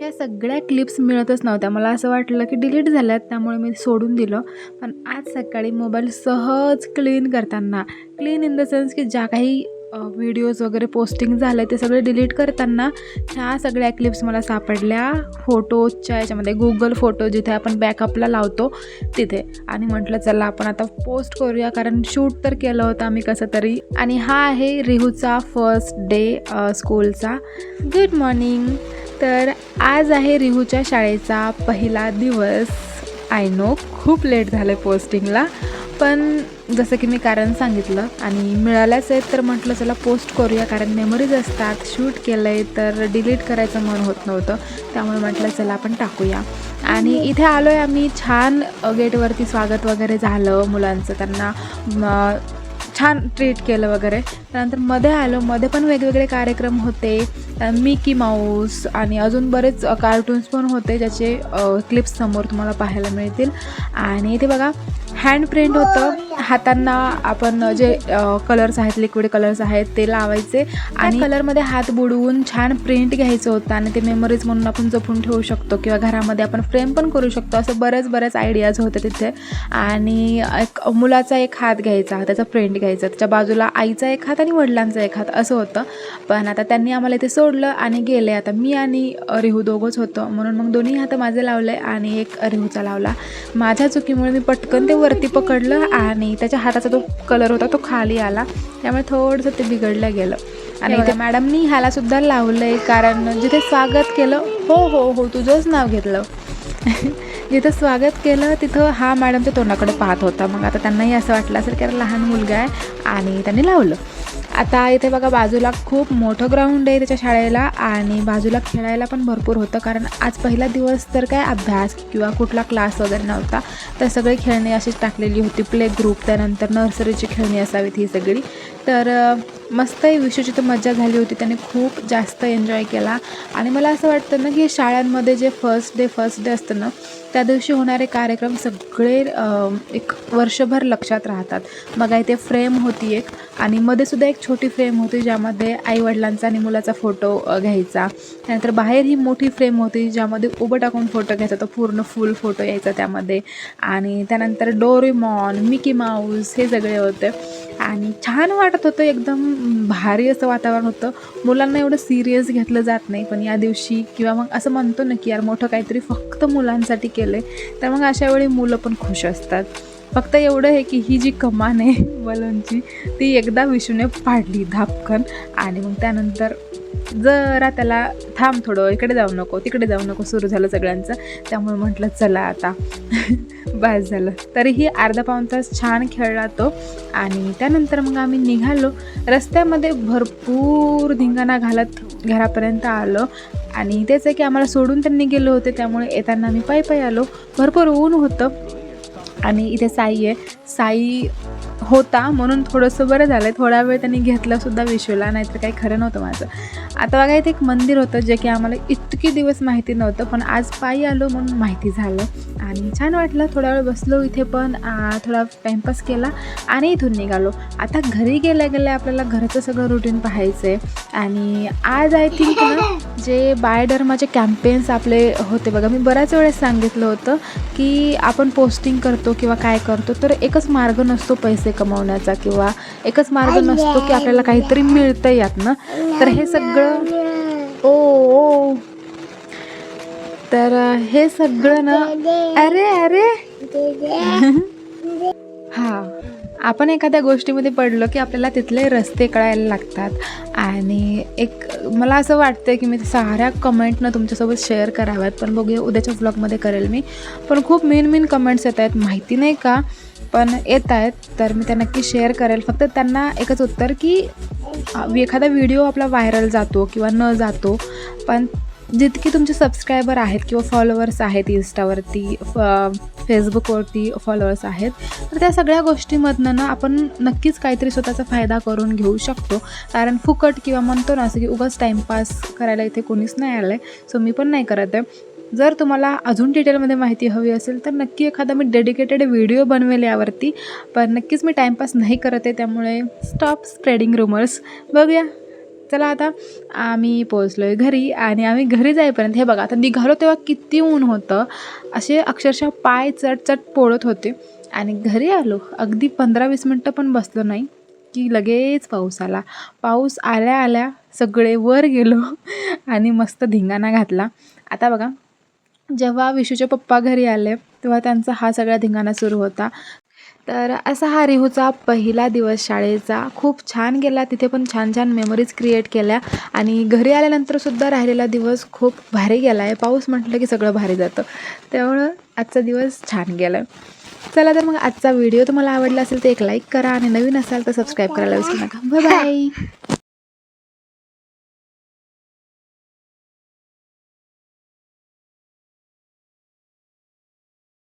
ह्या सगळ्या क्लिप्स मिळतच नव्हत्या. मला असं वाटलं की डिलीट झाल्यात त्यामुळे मी सोडून दिलं. पण आज सकाळी मोबाईल सहज क्लीन करताना क्लीन इन द सेन्स की ज्या काही व्हिडिओज वगैरे पोस्टिंग झालं ते सगळे डिलीट करताना ह्या सगळ्या क्लिप्स मला सापडल्या. फोटोच्या याच्यामध्ये गुगल फोटो जिथे आपण बॅकअपला लावतो तिथे. आणि म्हटलं चला आपण आता पोस्ट करूया. कारण शूट तर केलं होतं आम्ही कसं तरी. आणि हा आहे रिहूचा फर्स्ट डे स्कूलचा गुड मॉर्निंग तर आज आहे रिहूच्या शाळेचा पहिला दिवस. आय नो खूप लेट झालं आहे पोस्टिंगला पण जसं की मी कारण सांगितलं आणि मिळाल्याच आहेत तर म्हटलं चला पोस्ट करूया कारण मेमरीज असतात शूट केलं आहे तर डिलीट करायचं मन होत नव्हतं त्यामुळे म्हटलं चला आपण टाकूया. आणि इथे आलो आहे आम्ही छान गेटवरती स्वागत वगैरे झालं मुलांचं त्यांना छान ट्रीट केलं वगैरे. त्यानंतरमध्ये आलो. मध्ये पण वेगवेगळे कार्यक्रम होते. मिकी माऊस आणि अजून बरेच कार्टून्स पण होते ज्याचे क्लिप्स समोर तुम्हाला पाहायला मिळतील. आणि इथे बघा हँड प्रिंट होतं. हातांना आपण जे कलर्स आहेत लिक्विड कलर्स आहेत ते लावायचे आणि कलरमध्ये हात बुडवून छान प्रिंट घ्यायचं होतं आणि ते मेमरीज म्हणून आपण जपून ठेवू शकतो किंवा घरामध्ये आपण फ्रेम पण करू शकतो. असं बरेच बरेच आयडियाज होते तिथे. आणि एक मुलाचा एक हात घ्यायचा त्याचा प्रिंट घ्यायचा त्याच्या बाजूला आईचा एक हात आणि वडिलांचा एक हात असं होतं. पण आता त्यांनी आम्हाला इथे सोडलं आणि गेले. आता मी आणि रिहू दोघंच होतो. म्हणून मग दोन्ही हात माझे लावले आणि एक रिहूचा लावला. माझ्या चुकीमुळे मी पटकन ते वरती पकडलं आणि त्याच्या हाताचा तो कलर होता तो खाली आला. त्यामुळे थोडंसं ते बिघडलं गेलं. आणि इथे मॅडमनी ह्याला सुद्धा लावलं आहे कारण जिथे स्वागत केलं हो हो हो तुझंच नाव घेतलं. जिथं स्वागत केलं तिथं हा मॅडमच्या तोंडाकडे पाहत होता. मग आता त्यांनाही असं वाटलं असेल की लहान मुलगा आहे आणि त्यांनी लावलं. आता इथे बघा बाजूला खूप मोठं ग्राउंड आहे त्याच्या शाळेला आणि बाजूला खेळायला पण भरपूर होतं. कारण आज पहिला दिवस तर काय अभ्यास किंवा कुठला क्लास वगैरे नव्हता. तर सगळी खेळणी अशीच टाकलेली होती. प्ले ग्रुप त्यानंतर नर्सरीची खेळणी असावीत ही सगळी. तर मस्तही विशूची तर मजा झाली होती. त्याने खूप जास्त एन्जॉय केला. आणि मला असं वाटतं ना की शाळांमध्ये जे फर्स्ट डे फर्स्ट डे असतं ना त्या दिवशी होणारे कार्यक्रम सगळे एक वर्षभर लक्षात राहतात. मग इथे फ्रेम होती एक. आणि मध्ये सुद्धा एक छोटी फ्रेम होती ज्यामध्ये आईवडिलांचा आणि मुलाचा फोटो घ्यायचा. त्यानंतर बाहेर ही मोठी फ्रेम होती ज्यामध्ये उभं टाकून फोटो घ्यायचा. तो पूर्ण फुल फोटो यायचा त्यामध्ये. आणि त्यानंतर डोरेमॉन मिकी माऊस हे सगळे होते. आणि छान वाटत होतं एकदम भारी असं वातावरण होतं. मुलांना एवढं सिरियस घेतलं जात नाही पण या दिवशी किंवा मग असं म्हणतो ना की यार मोठं काहीतरी फक्त मुलांसाठी केलं आहे तर मग अशा वेळी मुलं पण खुश असतात. फक्त एवढं आहे की ही जी कमान आहे बलूनची ती एकदा विशूने पाडली धापकन आणि मग त्यानंतर जरा त्याला थांब थोडं इकडे जाऊ नको तिकडे जाऊ नको सुरू झालं सगळ्यांचं. त्यामुळे म्हटलं चला आता. बस झालं. तरीही अर्धा पाऊण तास छान खेळला तो. आणि त्यानंतर मग आम्ही निघालो. रस्त्यामध्ये भरपूर धिंगाणा घालत घरापर्यंत आलो. आणि तेच आहे की आम्हाला सोडून त्यांनी गेले होते त्यामुळे येताना आम्ही पायी पायी आलो. भरपूर ऊन होतं. आणि इथे साई आहे. साई होता म्हणून थोडंसं बरं झालं आहे थोडा वेळ त्यांनी घेतलंसुद्धा विश्वला नाहीतर काही खरं नव्हतं माझं. आता बघा इथे एक मंदिर होतं जे की आम्हाला इतकी दिवस माहिती नव्हतं पण आज पायी आलो म्हणून माहिती झालं. आणि छान वाटलं थोडा वेळ बसलो इथे पण थोडा टाईमपास केला आणि इथून निघालो. आता घरी गेल्या गेल्या आपल्याला घरचं सगळं रुटीन पाहायचं आहे आणि आज आय थिंक ना जे बायोडर्माचे कॅम्पेन्स आपले होते बघा मी बऱ्याच वेळेस सांगितलं होतं की आपण पोस्टिंग करतो किंवा काय करतो तर एकच मार्ग नसतो पैसे कमवण्याचा किंवा एकच मार्ग नसतो की आपल्याला काहीतरी मिळतं यातनं. तर हे सगळं ओ ओ. तर हे सगळं ना अरे अरे. हा. आपण एखाद्या गोष्टीमध्ये पडलो की आपल्याला तिथले रस्ते कळायला लागतात. आणि एक मला असं वाटतं की मी साऱ्या कमेंटनं तुमच्यासोबत शेअर कराव्यात पण बघूया उद्याच्या व्लॉगमध्ये करेल मी. पण खूप मेन मेन कमेंट्स येत आहेत. माहिती नाही का? पण येत आहेत तर मी त्या नक्की शेअर करेल. फक्त त्यांना एकच उत्तर की एखादा व्हिडिओ आपला व्हायरल जातो किंवा न जातो पण जितके तुमचे सबस्क्रायबर आहेत किंवा फॉलोअर्स आहेत इन्स्टावरती फ फेसबुकवरती फॉलोअर्स आहेत तर त्या सगळ्या गोष्टीमधनं ना आपण नक्कीच काहीतरी स्वतःचा फायदा करून घेऊ शकतो. कारण फुकट किंवा म्हणतो ना असं की उगाच टाईमपास करायला इथे कोणीच नाही आलं आहे सो मी पण नाही करत आहे. जर तुम्हाला अजून डिटेलमध्ये माहिती हवी असेल तर नक्की एखादा मी डेडिकेटेड व्हिडिओ बनवेल यावरती. पण नक्कीच मी टाईमपास नाही करत आहे त्यामुळे स्टॉप स्प्रेडिंग रुमर्स बघूया. चला आता आम्ही पोचलो आहे घरी आणि आम्ही घरी जाईपर्यंत हे बघा आता निघालो तेव्हा किती ऊन होतं. असे अक्षरशः पाय चटचट पोळत होते. आणि घरी आलो अगदी पंधरा वीस मिनटं पण बसलो नाही की लगेच पाऊस आला. पाऊस आल्या आल्या सगळे वर गेलो आणि मस्त धिंगाणा घातला. आता बघा जेव्हा विशूचे पप्पा घरी आले तेव्हा त्यांचा हा सगळा धिंगाणा सुरू होता. तर असा हा रिहूचा पहिला दिवस शाळेचा. खूप छान गेला. तिथे पण छान छान मेमरीज क्रिएट केल्या. आणि घरी आल्यानंतरसुद्धा राहिलेला दिवस खूप भारी गेला आहे पाऊस म्हटलं की सगळं भारी जातं. त्यामुळं आजचा दिवस छान गेला चला तर मग आजचा व्हिडिओ तुम्हाला आवडला असेल तर एक लाईक करा. आणि नवीन असाल तर सबस्क्राईब करायला विसरू नका. बाय